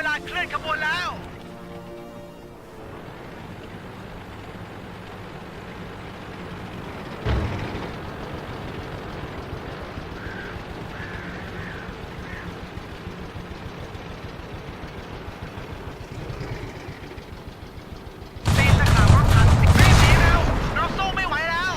เวลาเคลื่อนขบวนแล้ว ตีนตะขาวรถถังรีบหนีเร็วเราสู้ไม่ไหวแล้ว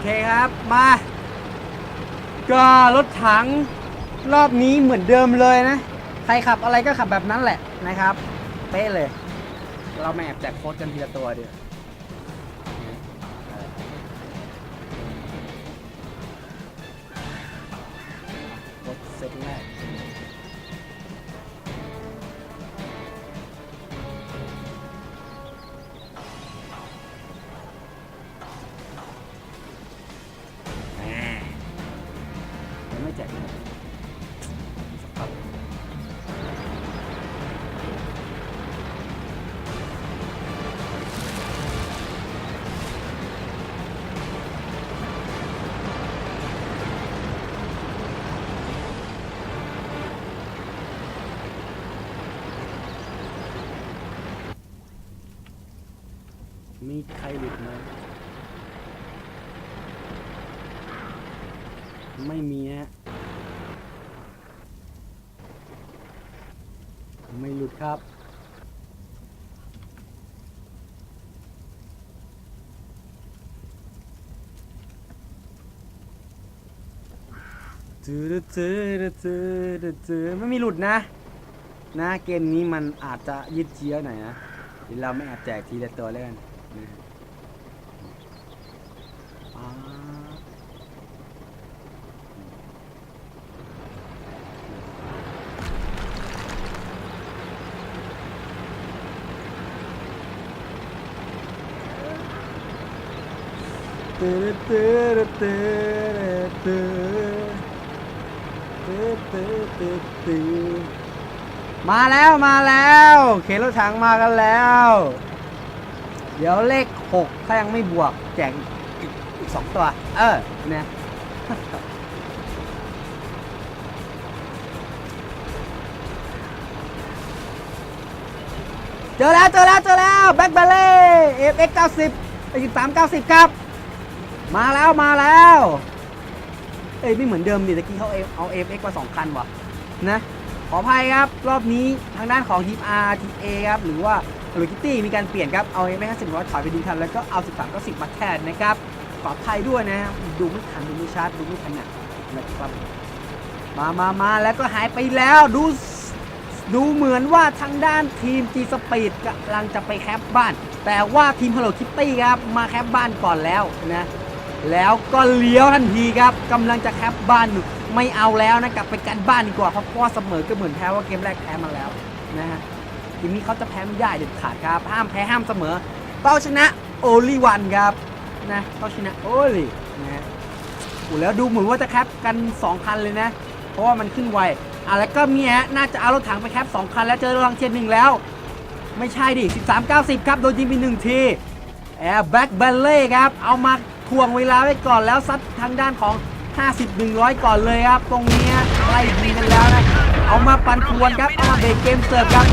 โอ เคครับ มา ก็รถถังรอบนี้เหมือนเดิมเลยนะ ใครขับอะไรก็ขับแบบนั้นแหละนะครับ เป๊ะเลย เราไม่แอบแจกโค้ดกันทีละตัวเดียว มีใครหลุดไหมไม่มีฮะ ไม่หลุดครับ จืดจืดจืดจืดไม่มีหลุดนะ นะเกมนี้มันอาจจะยืดเยื้อหน่อยนะเดี๋ยวเราไม่อาจแจกทีละตัวแล้วกัน นะอ่าตื้อตื้อตื้อตื้อตื้อตื้อตื้อตื้อมาแล้วมาแล้ว เข็นรถถังมากันแล้ว เดี๋ยวเลขหกถ้ายังไม่บวกแจกอีกสองตัว เออเนี่ยเจอแล้วเจอแล้วเจอแล้วแบ็คเบลเล่เอฟเอ็กเก้าสิบสิบสามเก้าสิบครับ มาแล้วมาแล้ว เอ้ยไม่เหมือนเดิมดิตะกี้เขาเอาเอาเอฟเอ็กมาสองคันว่ะนะขออภัยครับ รอบนี้ทางด้านของทีม R ทีม A ครับ หรือว่า Hello Kitty มีการเปลี่ยนครับ เอาเอฟเอ็กห้าสิบร้อยถอยไปดีคัน แล้วก็เอาสิบสามก้าสิบมาแทนนะครับขออภัยด้วยนะ ดูไม่ทันดูไม่ชัดดูไม่ถนัดนะครับมามามาแล้วก็หายไปแล้วดูดูเหมือนว่าทางด้านทีม G Speed กำลังจะไปแคปบ้าน แต่ว่าทีม Hello Kitty ครับ มาแคปบ้านก่อนแล้วนะ แล้วก็เลี้ยวทันทีครับกำลังจะแคปบ้านไม่เอาแล้วนะกลับไปกันบ้านดีกว่าเพราะว่าเสมอก็เหมือนแพ้ว่าเกมแรกแพ้มาแล้วนะฮะ ทีมนี้เขาจะแพ้ไม่ได้เด็ดขาดครับ ห้ามแพ้ห้ามเสมอต้องชนะโอลิวันครับนะต้องชนะโอลินะอ้แล้วดูเหมือนว่าจะแคปกัน 2 คันเลยนะ เพราะว่ามันขึ้นไวอะแล้วก็มีฮะน่าจะเอารถถังไปแคป 2 คันแล้วเจอรถถังเทียนหนึ่งแล้ว ไม่ใช่ดิ 13 90 ครับ โดนยิงไปหนึ่งทีแอร์แบ็กเบลเล่ครับ เอามาทวงเวลาไว้ก่อนแล้วซัดทางด้านของ 50 100 ก่อนเลยครับ ตรงนี้ไล่ยิงกันแล้วนะ เอามาปันทวนครับเอามาเบรกเกมเสิร์ฟครับ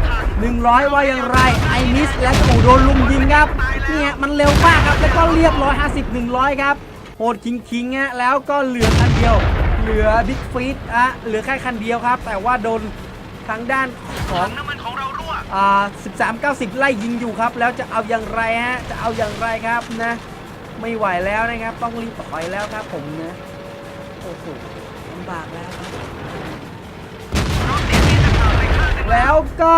50 100 ว่าอย่างไรไอมิสและกูโดนลุมยิงครับเนี่ยมันเร็วมากครับแล้วก็เรียบร้อย50 100 ครับโหดคิงคิงฮะแล้วก็เหลือคันเดียว เหลือบิ๊กฟีดอะเหลือแค่คันเดียวครับ แต่ว่าโดนทางด้านของน้ำมันของเรารั่วอ่า13 90 ไล่ยิงอยู่ครับ แล้วจะเอาอย่างไรฮะจะเอาอย่างไรครับนะ ไม่ไหวแล้วนะครับ ต้องรีบถอยแล้วครับผมนะโอ้โหลำบากแล้วครับ แล้วก็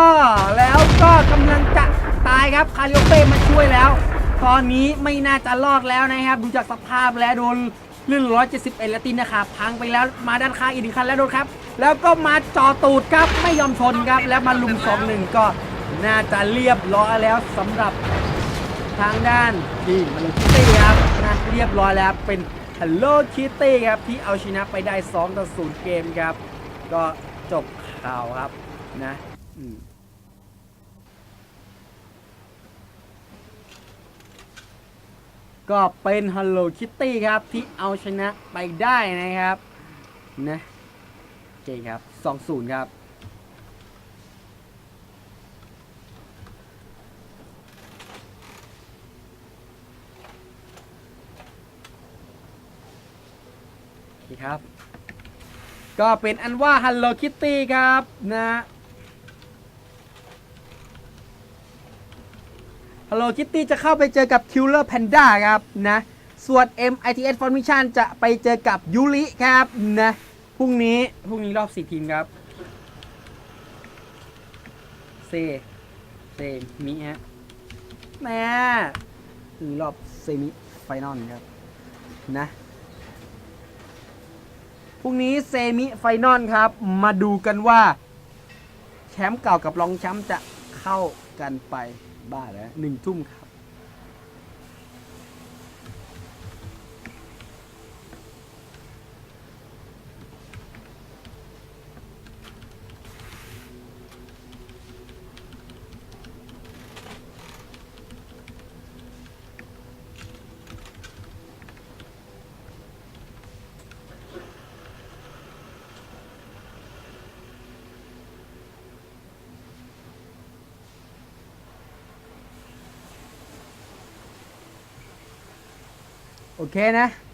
แล้วก็กำลังจะตายครับคาริโอเป้มาช่วยแล้ว ตอนนี้ไม่น่าจะรอดแล้วนะครับ ดูจากสภาพแล้วโดนลื่น171ละตีนนะครับพังไปแล้วมาด้านข้างอีกหนึ่งคันแล้วโดนครับ แล้วก็มาจอตูดครับไม่ยอมชนครับ แล้วมาลุมสองหนึ่งก็น่าจะเรียบร้อยแล้วสำหรับทางด้านทีม Hello Kitty ครับนะเรียบร้อยแล้วเป็น Hello Kitty ครับที่เอาชนะไปได้2ต่อ0เกมครับ ก็จบข่าวครับ นะ อืมก็เป็น Hello Kitty ครับ ที่เอาชนะไปได้นะครับ นะโอเคครับ 2-0 ครับโอเคครับ ก็เป็นอันว่า Hello Kitty ครับ นะ Hello Kitty จะเข้าไปเจอกับ Killer Panda ครับนะส่วน MITS Formation จะไปเจอกับยูริครับนะพรุ่งนี้พรุ่งนี้รอบ4ทีมครับเซเซมิฮะแม่รอบเซมิไฟนอลครับนะพรุ่งนี้เซมิไฟนอลครับ มาดูกันว่า แชมป์เก่ากับรองแชมป์จะเข้ากันไป บ้าแล้วหนึ่งทุ่มครับ โอเคนะ